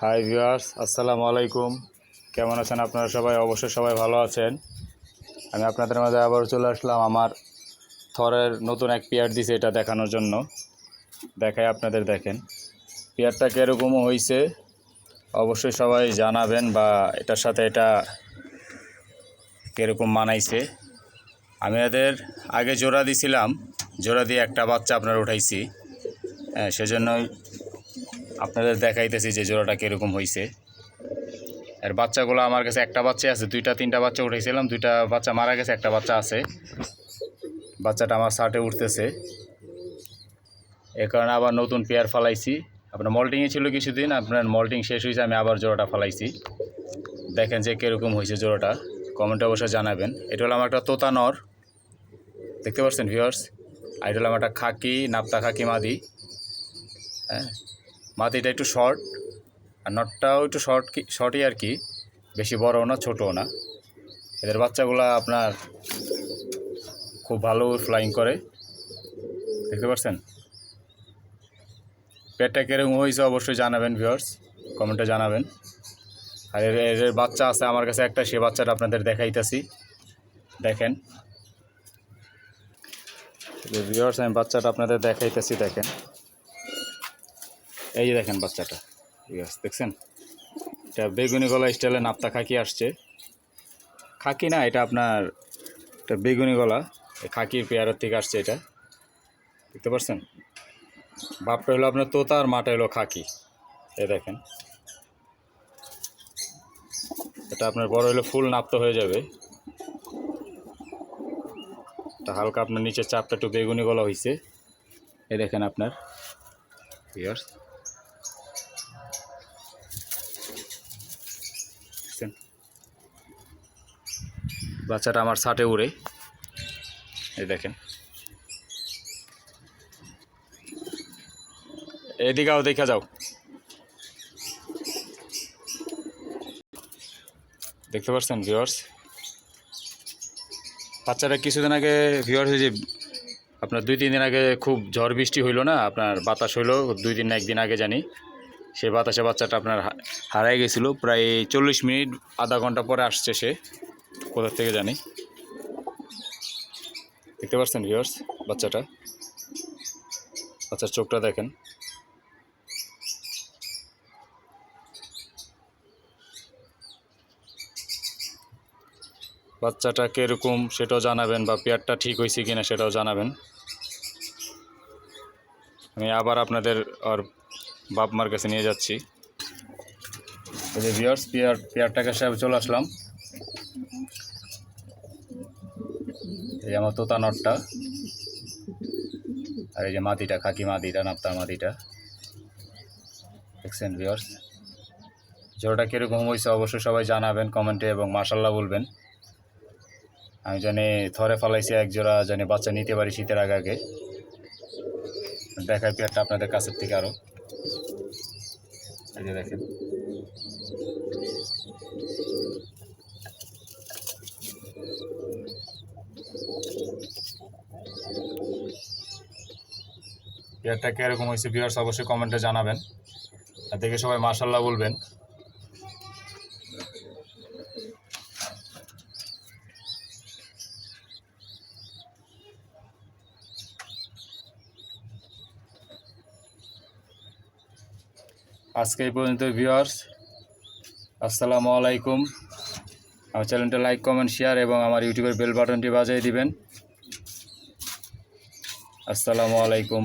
Hi viewers, আসসালামু আলাইকুম। কেমন আছেন আপনারা সবাই? অবশ্যই সবাই ভালো আছেন। আমি আপনাদের মাঝে আবার চলে আসলাম আমার থরের নতুন এক পেয়ার দিছে এটা দেখানোর জন্য। দেখাই আপনাদের, দেখেন। পেয়ারটা কীরকমও হয়েছে অবশ্যই সবাই জানাবেন বা এটার সাথে এটা কীরকম মানাইছে। আমি এদের আগে জোড়া দিছিলাম, জোড়া দিয়ে একটা বাচ্চা আপনার উঠাইছি। হ্যাঁ সেজন্যই আপনাদের দেখাইতেছি যে জোড়াটা কীরকম হয়েছে আর বাচ্চাগুলো আমার কাছে একটা বাচ্চা আছে, দুইটা, তিনটা বাচ্চা উঠেছিলাম দুইটা বাচ্চা মারা গেছে, একটা বাচ্চা আছে। বাচ্চাটা আমার শার্টে উঠতেছে। এ কারণে আবার নতুন পেয়ার ফালাইছি। আপনার মল্টিংয়ে ছিল কিছুদিন, আপনার মল্টিং শেষ হয়েছে, আমি আবার জোড়াটা ফালাইছি। দেখেন যে কীরকম হয়েছে জোড়াটা কমেন্টে অবশ্যই জানাবেন। এটা হলো আমার একটা তোতা নর। দেখতে পাচ্ছেন ভিউয়ার্স আর এটা হলো আমার একটা খাকি, নাপ্তা খাকি মাদি। হ্যাঁ? মাটিটা একটু শর্ট আর নটটাও একটু শর্ট কি শর্টই আর কি। বেশি বড়ও না, ছোটও না। এদের বাচ্চাগুলা আপনার খুব ভালো ফ্লাইং করে। দেখতে পাচ্ছেন? পেটটা কীরকম হয়েছে অবশ্যই জানাবেন ভিউয়ার্স কমেন্টে জানাবেন। আর এর এদের বাচ্চা আছে আমার কাছে একটা, সে বাচ্চাটা আপনাদের দেখাইতেছি। দেখেন। ভিউয়ার্স আমি বাচ্চাটা আপনাদের দেখাইতেছি, দেখেন। এই যে দেখেন বাচ্চাটা। ঠিক আছে, দেখছেন? এটা বেগুনি গলা স্টাইলে নাপ্তা খাকি আসছে। খাকি না, এটা আপনার এটা বেগুনি গলা। খাকির পেয়ারের থেকে আসছে এটা। দেখতে পাচ্ছেন? বাপটা হলো আপনার তোতা আর মাটা হলো খাকি। এই দেখেন। এটা আপনার বড় হলে ফুল নাপ্তা হয়ে যাবে। এটা হালকা আপনার নিচের চাপটা একটু বেগুনি গলা হয়েছে এই দেখেন আপনার। ইয়ার্স বাচ্চাটা আমার ছাটে উড়ে। এই দেখেন। এদিকেও দেখা যাও। দেখতে পাচ্ছেন ভিউয়ার্স বাচ্চাটা কিছুদিন আগে ভিউয়ার্স যে আপনার দুই, তিন দিন আগে খুব ঝড় বৃষ্টি হইল না, আপনার বাতাস হইল, দুই দিন না, একদিন আগে জানি। সে বাতাসে বাচ্চাটা আপনার হারাই গেছিল, প্রায় চল্লিশ মিনিট, আধা ঘণ্টা পরে আসছে সে। কোথা থেকে জানি? দেখতে পাচ্ছেন ভিউয়ার্স বাচ্চাটা? বাচ্চার চোখটা দেখেন। বাচ্চাটা কীরকম সেটাও জানাবেন বা পেয়ারটা ঠিক হয়েছে কিনা সেটাও জানাবেন। আমি আবার আপনাদের আর বাপ মার কাছে নিয়ে যাচ্ছি। যে ভিয়ার্স পেয়ার, পেয়ারটাকে সাহেব চলে আসলাম। এই আমার তোতা নটটা। আর এই যে মাটিটা, খাকি মাটিটা নাপ্তা মাটিটা। দেখছেন ভিয়ার্স জোড়াটা কীরকম হয়েছে অবশ্যই সবাই জানাবেন কমেন্টে এবং মার্শাল্লাহ বলবেন। আমি জানি থরে ফলাইছি এক জোড়া, জানি বাচ্চা নিতে পারি শীতের আগে আগে। দেখাই পেয়ারটা আপনাদের কাছের থেকে আরও এই যে দেখেন। পেয়ারটা কীরকম হয়েছে বিয়ার্স অবশ্যই কমেন্টে জানাবেন। আর দেখে সবাই মার্শাল্লাহ বলবেন। আজকে এই পর্যন্ত ভিউয়ার্স আসসালামু আলাইকুম। আমার চ্যানেলটা লাইক কমেন্ট শেয়ার এবং আমার ইউটিউবের বেল বাটনটি বাজিয়ে দিবেন। আসসালামু আলাইকুম।